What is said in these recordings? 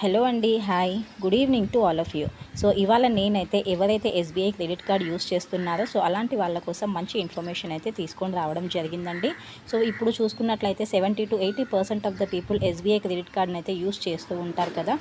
Hello అండి hi good evening to all of you so ఇవాళ నేనైతే ఎవరైతే S B I credit card use చేస్తున్నారో సో అలాంటి వాళ్ళ కోసం మంచి ఇన్ఫర్మేషన్ అయితే తీసుకొని రావడం జరిగిందండి. సో ఇప్పుడు చూసుకున్నట్లయితే seventy to eighty percent of the people S B I credit కార్డ్ని అయితే యూస్ చేస్తూ ఉంటారు కదా.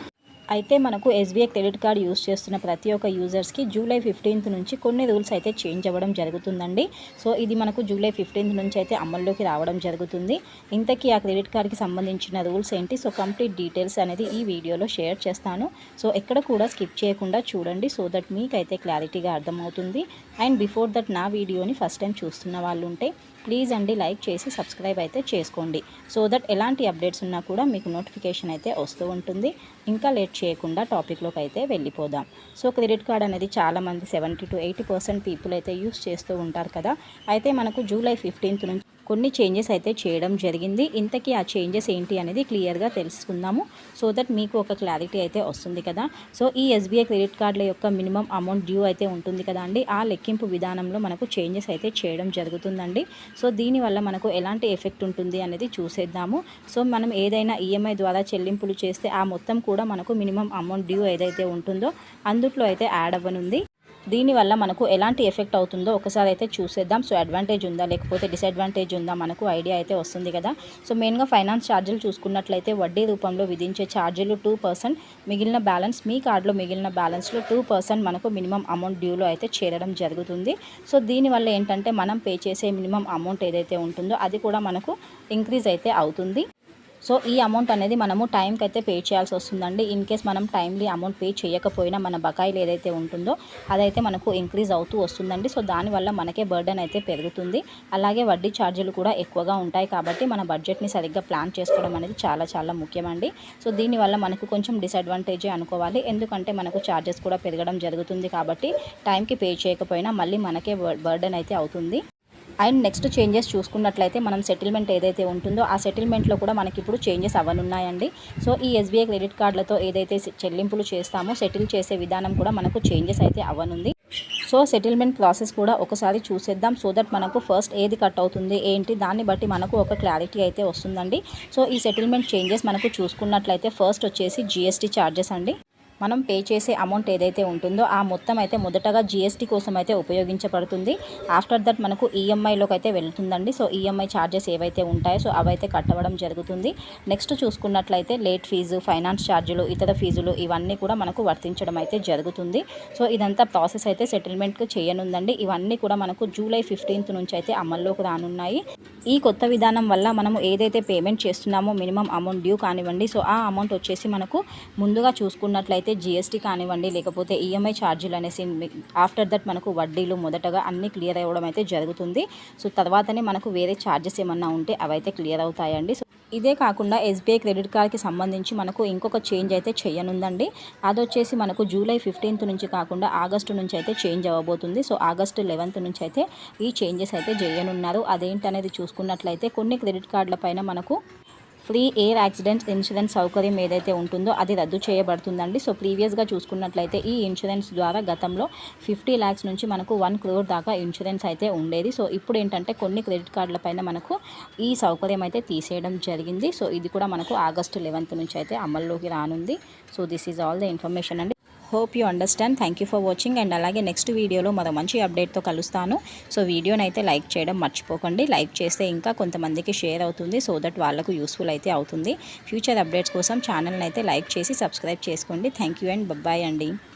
అయితే మనకు ఎస్బీఐ క్రెడిట్ కార్డ్ యూస్ చేస్తున్న ప్రతి ఒక్క యూజర్స్కి జూలై ఫిఫ్టీన్త్ నుంచి కొన్ని రూల్స్ అయితే చేంజ్ అవ్వడం జరుగుతుందండి. సో ఇది మనకు జూలై ఫిఫ్టీన్త్ నుంచి అయితే అమల్లోకి రావడం జరుగుతుంది. ఇంతకీ ఆ క్రెడిట్ కార్డ్కి సంబంధించిన రూల్స్ ఏంటి? సో కంప్లీట్ డీటెయిల్స్ అనేది ఈ వీడియోలో షేర్ చేస్తాను. సో ఎక్కడ కూడా స్కిప్ చేయకుండా చూడండి. సో దట్ మీకైతే క్లారిటీగా అర్థమవుతుంది. అండ్ బిఫోర్ దట్ నా వీడియోని ఫస్ట్ టైం చూస్తున్న వాళ్ళు ఉంటే ప్లీజ్ అండి లైక్ చేసి సబ్స్క్రైబ్ అయితే చేసుకోండి. సో దట్ ఎలాంటి అప్డేట్స్ ఉన్నా కూడా మీకు నోటిఫికేషన్ అయితే వస్తూ ఉంటుంది. ఇంకా లేట్ చేయకుండా టాపిక్లోకి అయితే వెళ్ళిపోదాం. సో క్రెడిట్ కార్డ్ అనేది చాలామంది seventy to eighty percent people అయితే యూస్ చేస్తూ ఉంటారు కదా. అయితే మనకు జూలై ఫిఫ్టీన్త్ నుంచి కొన్ని చేంజెస్ అయితే చేయడం జరిగింది. ఇంతకీ ఆ చేంజెస్ ఏంటి అనేది క్లియర్గా తెలుసుకుందాము. సో దట్ మీకు ఒక క్లారిటీ అయితే వస్తుంది కదా. సో ఈ ఎస్బీఐ క్రెడిట్ కార్డుల యొక్క మినిమం అమౌంట్ డ్యూ అయితే ఉంటుంది కదా అండి. ఆ లెక్కింపు విధానంలో మనకు చేంజెస్ అయితే చేయడం జరుగుతుందండి. సో దీనివల్ల మనకు ఎలాంటి ఎఫెక్ట్ ఉంటుంది అనేది చూసేద్దాము. సో మనం ఏదైనా ఈఎంఐ ద్వారా చెల్లింపులు చేస్తే ఆ మొత్తం కూడా మనకు మినిమం అమౌంట్ డ్యూ ఏదైతే ఉంటుందో అందుట్లో అయితే యాడ్ అవ్వనుంది. దీనివల్ల మనకు ఎలాంటి ఎఫెక్ట్ అవుతుందో ఒకసారి అయితే చూసేద్దాం. సో అడ్వాంటేజ్ ఉందా లేకపోతే డిసడ్వాంటేజ్ ఉందా మనకు ఐడియా అయితే వస్తుంది కదా. సో మెయిన్గా ఫైనాన్స్ ఛార్జీలు చూసుకున్నట్లయితే వడ్డీ రూపంలో విధించే ఛార్జీలు టూ పర్సెంట్ మిగిలిన బ్యాలెన్స్ మీ కార్డులో మిగిలిన బ్యాలెన్స్లో టూ పర్సెంట్ మనకు మినిమం అమౌంట్ డ్యూలో అయితే చేరడం జరుగుతుంది. సో దీనివల్ల ఏంటంటే మనం పే చేసే మినిమం అమౌంట్ ఏదైతే ఉంటుందో అది కూడా మనకు ఇంక్రీజ్ అయితే అవుతుంది. సో ఈ అమౌంట్ అనేది మనము టైంకి అయితే పే చేయాల్సి వస్తుందండి. ఇన్ కేస్ మనం టైంలీ అమౌంట్ పే చేయకపోయినా మన బకాయిలు ఏదైతే ఉంటుందో అదైతే మనకు ఇంక్రీజ్ అవుతూ వస్తుందండి. సో దానివల్ల మనకే బర్డెన్ అయితే పెరుగుతుంది. అలాగే వడ్డీ ఛార్జీలు కూడా ఎక్కువగా ఉంటాయి కాబట్టి మన బడ్జెట్ని సరిగ్గా ప్లాన్ చేసుకోవడం అనేది చాలా చాలా ముఖ్యమండి. సో దీనివల్ల మనకు కొంచెం డిసడ్వాంటేజే అనుకోవాలి. ఎందుకంటే మనకు ఛార్జెస్ కూడా పెరగడం జరుగుతుంది కాబట్టి టైంకి పే చేయకపోయినా మళ్ళీ మనకే బర్డెన్ అయితే అవుతుంది. అండ్ నెక్స్ట్ చేంజెస్ చూసుకున్నట్లయితే మనం సెటిల్మెంట్ ఏదైతే ఉంటుందో ఆ సెటిల్మెంట్లో కూడా మనకి ఇప్పుడు చేంజెస్ అవనున్నాయండి. సో ఈ ఎస్బీఐ క్రెడిట్ కార్డులతో ఏదైతే చెల్లింపులు చేస్తామో సెటిల్ చేసే విధానం కూడా మనకు చేంజెస్ అయితే అవ్వనుంది సో సెటిల్మెంట్ ప్రాసెస్ కూడా ఒకసారి చూసేద్దాం. సో దట్ మనకు ఫస్ట్ ఏది కట్ అవుతుంది ఏంటి దాన్ని బట్టి మనకు ఒక క్లారిటీ అయితే వస్తుందండి. సో ఈ సెటిల్మెంట్ చేంజెస్ మనకు చూసుకున్నట్లయితే ఫస్ట్ వచ్చేసి జిఎస్టీ ఛార్జెస్ అండి. మనం పే చేసే అమౌంట్ ఏదైతే ఉంటుందో ఆ మొత్తం అయితే మొదటగా జిఎస్టీ కోసం అయితే ఉపయోగించబడుతుంది. ఆఫ్టర్ దట్ మనకు ఈఎంఐలోకి అయితే వెళ్తుందండి. సో ఈఎంఐ ఛార్జెస్ ఏవైతే ఉంటాయో సో అవైతే కట్టవడం జరుగుతుంది. నెక్స్ట్ చూసుకున్నట్లయితే లేట్ ఫీజు ఫైనాన్స్ ఛార్జీలు ఇతర ఫీజులు ఇవన్నీ కూడా మనకు వర్తించడం అయితే జరుగుతుంది. సో ఇదంతా ప్రాసెస్ అయితే సెటిల్మెంట్కి చేయనుందండి. ఇవన్నీ కూడా మనకు జూలై ఫిఫ్టీన్త్ నుంచి అయితే అమల్లోకి రానున్నాయి. ఈ కొత్త విధానం వల్ల మనము ఏదైతే పేమెంట్ చేస్తున్నామో మినిమం అమౌంట్ డ్యూ కానివ్వండి సో ఆ అమౌంట్ వచ్చేసి మనకు ముందుగా చూసుకున్నట్లయితే జిఎస్టీ కానివ్వండి లేకపోతే ఈఎంఐ ఛార్జీలు అనేసి ఆఫ్టర్ దట్ మనకు వడ్డీలు మొదటగా అన్నీ క్లియర్ అవ్వడం అయితే జరుగుతుంది. సో తర్వాతనే మనకు వేరే ఛార్జెస్ ఏమన్నా ఉంటే అవైతే క్లియర్ అవుతాయండి. సో ఇదే కాకుండా ఎస్బీఐ క్రెడిట్ కార్డ్కి సంబంధించి మనకు ఇంకొక చేంజ్ అయితే చేయనుందండి. అదొచ్చేసి మనకు జూలై ఫిఫ్టీన్త్ నుంచి కాకుండా ఆగస్టు నుంచి అయితే చేంజ్ అవ్వబోతుంది. సో ఆగస్టు లెవెన్త్ నుంచి అయితే ఈ చేంజెస్ అయితే చేయనున్నారు. అదేంటనేది చూసుకున్నట్లయితే కొన్ని క్రెడిట్ కార్డుల పైన మనకు ఫ్రీ ఎయిర్ యాక్సిడెంట్ ఇన్సూరెన్స్ సౌకర్యం ఏదైతే ఉంటుందో అది రద్దు చేయబడుతుందండి. సో ప్రీవియస్గా చూసుకున్నట్లయితే ఈ ఇన్సూరెన్స్ ద్వారా గతంలో ఫిఫ్టీ ల్యాక్స్ నుంచి మనకు వన్ క్రోర్ దాకా ఇన్సూరెన్స్ అయితే ఉండేది. సో ఇప్పుడు ఏంటంటే కొన్ని క్రెడిట్ కార్డుల పైన మనకు ఈ సౌకర్యం అయితే తీసేయడం జరిగింది. సో ఇది కూడా మనకు ఆగస్టు లెవెన్త్ నుంచి అయితే అమల్లోకి రానుంది. So this is all the information అండి. Hope you understand thank you for watching and అలాగే నెక్స్ట్ వీడియోలో మరో మంచి అప్డేట్తో కలుస్తాను. సో వీడియోని అయితే లైక్ చేయడం మర్చిపోకండి. లైక్ చేస్తే ఇంకా కొంతమందికి షేర్ అవుతుంది. సో దట్ వాళ్ళకు యూస్ఫుల్ అయితే అవుతుంది. ఫ్యూచర్ అప్డేట్స్ కోసం ఛానల్ని అయితే లైక్ చేసి సబ్స్క్రైబ్ చేసుకోండి. థ్యాంక్ యూ అండ్ బాయ్ అండి.